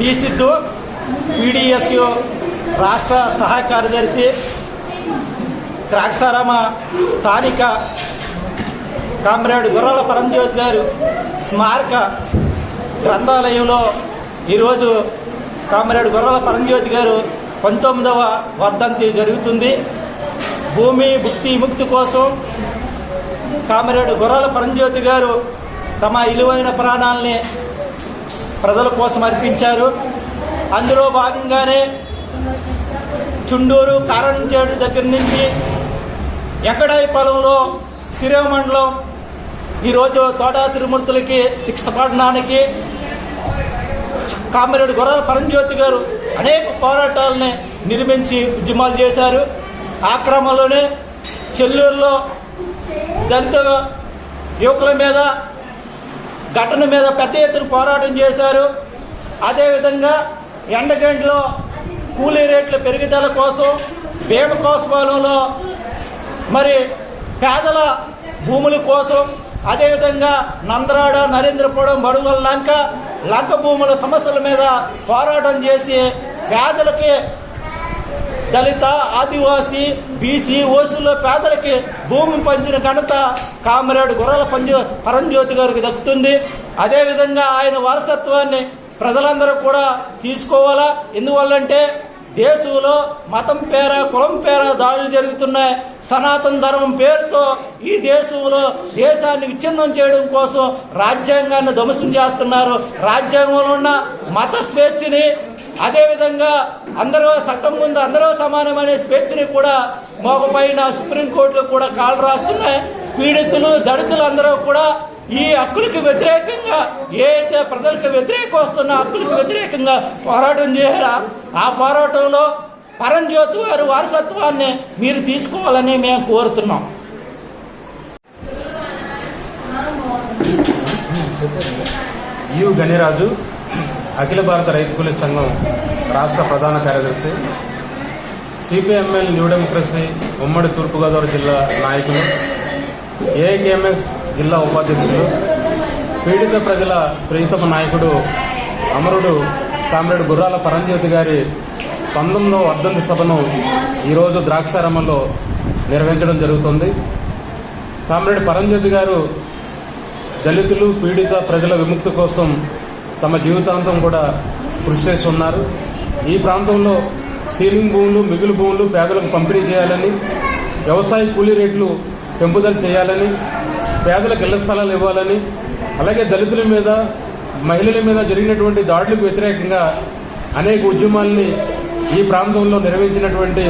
P Siddhu PDSU రాష్ట్ర సహాయ కార్యదర్శి ద్రాక్షారామ స్థానిక కామ్రేడ్ గుర్రాల పరంజ్యోతి గారు స్మారక గ్రంథాలయంలో ఈరోజు కామ్రేడ్ గుర్రాల పరంజ్యోతి గారు పంతొమ్మిదవ వర్ధంతి జరుగుతుంది. భూమి భుక్తి ముక్తి కోసం కామ్రేడ్ గుర్రాల పరంజ్యోతి గారు తమ ఇలువైన ప్రాణాలని ప్రజల కోసం అర్పించారు. అందులో భాగంగానే చుండూరు కారంచేడు దగ్గర నుంచి ఎక్కడాయి పొలంలో సిరే మండలం ఈరోజు తోటా తిరుమూర్తులకి శిక్ష పడడానికి కామరేడు గొర్రెల పరంజ్యోతి గారు అనేక పోరాటాలని నిర్మించి ఉద్యమాలు చేశారు. ఆ క్రమంలోనే చెల్లూరులో దళిత యువకుల మీద ఘటన మీద పెద్ద ఎత్తున పోరాటం చేశారు. అదేవిధంగా ఎండగంటలో కూలీ రేట్ల పెరుగుదల కోసం భీమకోస్వాలంలో మరి పేదల భూముల కోసం అదేవిధంగా నందరాడ నరేంద్రపురం బడుగుల లంక లంక భూముల సమస్యల మీద పోరాటం చేసి పేదలకి దళిత ఆదివాసీ బీసీ ఓసీలో పేదలకి భూమి పంచిన ఘనత కామరేడు గుర్రాల పంజో పరంజ్యోతి గారికి దక్కుతుంది. అదేవిధంగా ఆయన వారసత్వాన్ని ప్రజలందరూ కూడా తీసుకోవాలా? ఎందువల్లంటే దేశంలో మతం పేర కులం పేర దాడులు జరుగుతున్నాయి. సనాతన ధర్మం పేరుతో ఈ దేశంలో దేశాన్ని విచ్ఛిన్నం చేయడం కోసం రాజ్యాంగాన్ని ధ్వంసం చేస్తున్నారు. రాజ్యాంగంలో ఉన్న మత స్వేచ్ఛని అదేవిధంగా అందరూ చట్టం ముందు అందరూ సమానమనే స్వేచ్ఛని కూడా మోగపైన సుప్రీంకోర్టులో కూడా కాళ్ళు రాస్తున్నాయి. పీడితులు దళితులు అందరూ కూడా ఈ హక్కులకు వ్యతిరేకంగా ఏదైతే ప్రజలకు వ్యతిరేకం వస్తున్న హక్కులకు వ్యతిరేకంగా పోరాటం చేయారా ఆ పోరాటంలో పరంజ్యోతి వారి వారసత్వాన్ని మీరు తీసుకోవాలని మేము కోరుతున్నాం. యు గణిరాజు అఖిల భారత రైతు కూలీ సంఘం రాష్ట్ర ప్రధాన కార్యదర్శి సిపిఎంఎల్ న్యూ డెమోక్రసీ ఉమ్మడి తూర్పుగోదావరి జిల్లా నాయకులు ఏఐకేఎంఎస్ జిల్లా ఉపాధ్యక్షులు పీడిత ప్రజల ప్రియతమ నాయకుడు అమరుడు కామ్రేడ్ గుర్రాల పరంజ్యోతి గారి పంతొమ్మిదవ వర్ధంతి సభను ఈరోజు ద్రాక్షారామంలో నిర్వహించడం జరుగుతుంది. కామ్రేడ్ పరంజ్యోతి గారు దళితులు పీడిత ప్రజల విముక్తి కోసం తమ జీవితాంతం కూడా కృషి చేసి ఉన్నారు. ఈ ప్రాంతంలో సీలింగ్ భూములు మిగులు భూములు పేదలకు పంపిణీ చేయాలని వ్యవసాయ కూలీ రేట్లు పెంపుదల చేయాలని పేదలకు ఇళ్ళ స్థలాలు ఇవ్వాలని అలాగే దళితుల మీద మహిళల మీద జరిగినటువంటి దాడులకు వ్యతిరేకంగా అనేక ఉద్యమాల్ని ఈ ప్రాంతంలో నిర్వహించినటువంటి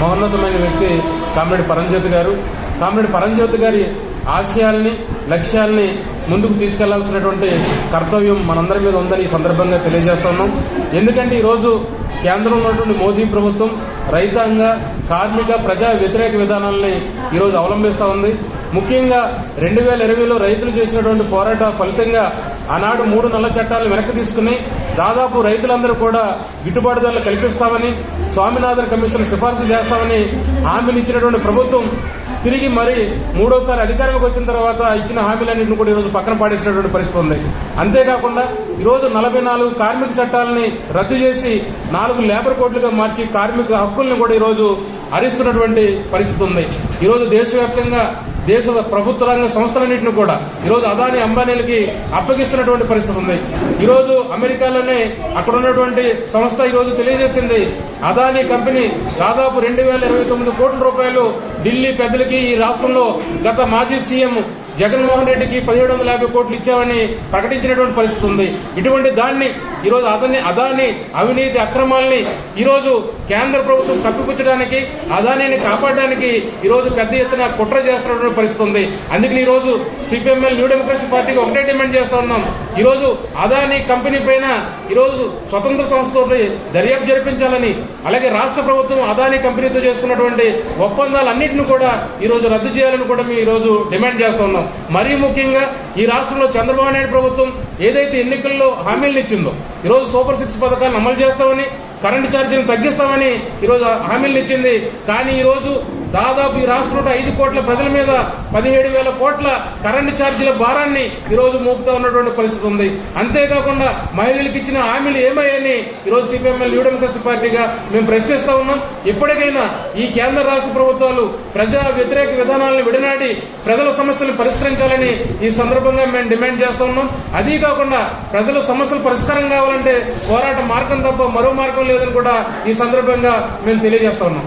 మహోన్నతమైన వ్యక్తి కామ్రేడ్ పరంజ్యోతి గారు. కామ్రేడ్ పరంజ్యోతి గారి ఆశయాల్ని లక్ష్యాల్ని ముందుకు తీసుకెళ్ళాల్సినటువంటి కర్తవ్యం మనందరి మీద ఉందని ఈ సందర్భంగా తెలియజేస్తున్నాం. ఎందుకంటే ఈరోజు కేంద్రంలో ఉన్నటువంటి మోదీ ప్రభుత్వం రైతాంగ కార్మిక ప్రజా వ్యతిరేక విధానాలని ఈరోజు అవలంబిస్తూ ఉంది. ముఖ్యంగా రెండు వేల ఇరవైలో రైతులు చేసినటువంటి పోరాట ఫలితంగా ఆనాడు మూడు నల్ల చట్టాలను వెనక్కి తీసుకుని దాదాపు రైతులందరూ కూడా గిట్టుబాటు ధరలు కల్పిస్తామని స్వామినాథన్ కమిషన్ సిఫార్సు చేస్తామని హామీనిచ్చినటువంటి ప్రభుత్వం తిరిగి మరి మూడోసారి అధికారంలోకి వచ్చిన తర్వాత ఇచ్చిన హామీలన్నింటిని కూడా ఈరోజు పక్కన పాడేసినటువంటి పరిస్థితి ఉంది. అంతేకాకుండా ఈరోజు నలభై నాలుగు కార్మిక చట్టాలని రద్దు చేసి నాలుగు లేబర్ కోడ్లుగా మార్చి కార్మిక హక్కుల్ని కూడా ఈరోజు హరిస్తున్నటువంటి పరిస్థితి ఉంది. ఈరోజు దేశవ్యాప్తంగా దేశ ప్రభుత్వ రంగ సంస్థలన్నింటిని కూడా ఈరోజు అదాని అంబానీలకి అప్పగిస్తున్నటువంటి పరిస్థితి ఉంది. ఈరోజు అమెరికాలోనే అక్కడ ఉన్నటువంటి సంస్థ ఈరోజు తెలియజేసింది. అదాని కంపెనీ దాదాపు రెండు వేల ఇరవై తొమ్మిది కోట్ల రూపాయలు ఢిల్లీ పెద్దలకి ఈ రాష్ట్రంలో గత మాజీ సీఎం జగన్మోహన్ రెడ్డికి పదిహేడు వందల యాభై కోట్లు ఇచ్చామని ప్రకటించినటువంటి పరిస్థితి ఉంది. ఇటువంటి దాన్ని ఈరోజు అదాని అదాని అవినీతి అక్రమాల్ని ఈరోజు కేంద్ర ప్రభుత్వం కప్పిపుచ్చడానికి అదానిని కాపాడడానికి ఈరోజు పెద్ద ఎత్తున కుట్ర చేస్తున్నటువంటి పరిస్థితి ఉంది. అందుకని ఈరోజు సిపిఎంఎల్ న్యూ డెమోక్రసీ పార్టీకి ఒకటే డిమాండ్ చేస్తా ఉన్నాం. ఈరోజు అదాని కంపెనీ పైన ఈరోజు స్వతంత్ర సంస్థతో దర్యాప్తు జరిపించాలని అలాగే రాష్ట్ర ప్రభుత్వం అదాని కంపెనీతో చేసుకున్నటువంటి ఒప్పందాలన్నింటినీ కూడా ఈరోజు రద్దు చేయాలని కూడా మేము ఈరోజు డిమాండ్ చేస్తా ఉన్నాం మరీ ముఖ్యంగా ఈ రాష్ట్రంలో చంద్రబాబు నాయుడు ప్రభుత్వం ఏదైతే ఎన్నికల్లో హామీలను ఇచ్చిందో ఈరోజు సూపర్ సిక్స్ పథకాలను అమలు చేస్తామని కరెంటు ఛార్జీలను తగ్గిస్తామని ఈరోజు హామీలు ఇచ్చింది. కానీ ఈరోజు దాదాపు ఈ రాష్ట్రంలో ఐదు కోట్ల ప్రజల మీద పదిహేడు వేల కోట్ల కరెంటు ఛార్జీల భారాన్ని ఈరోజు మోపుతా ఉన్నటువంటి పరిస్థితి ఉంది. అంతేకాకుండా మహిళలకు ఇచ్చిన హామీలు ఏమయ్యాయని ఈరోజు సిపిఎంఎల్ న్యూ డెమోక్రసీ పార్టీగా మేము ప్రశ్నిస్తా ఉన్నాం. ఇప్పటికైనా ఈ కేంద్ర రాష్ట్ర ప్రభుత్వాలు ప్రజా వ్యతిరేక విధానాలను విడనాడి ప్రజల సమస్యలు పరిష్కరించాలని ఈ సందర్భంగా మేము డిమాండ్ చేస్తా ఉన్నాం. అదీ కాకుండా ప్రజల సమస్యలు పరిష్కారం కావాలంటే పోరాట మార్గం తప్ప మరో మార్గం లేదని కూడా ఈ సందర్భంగా మేము తెలియజేస్తా ఉన్నాం.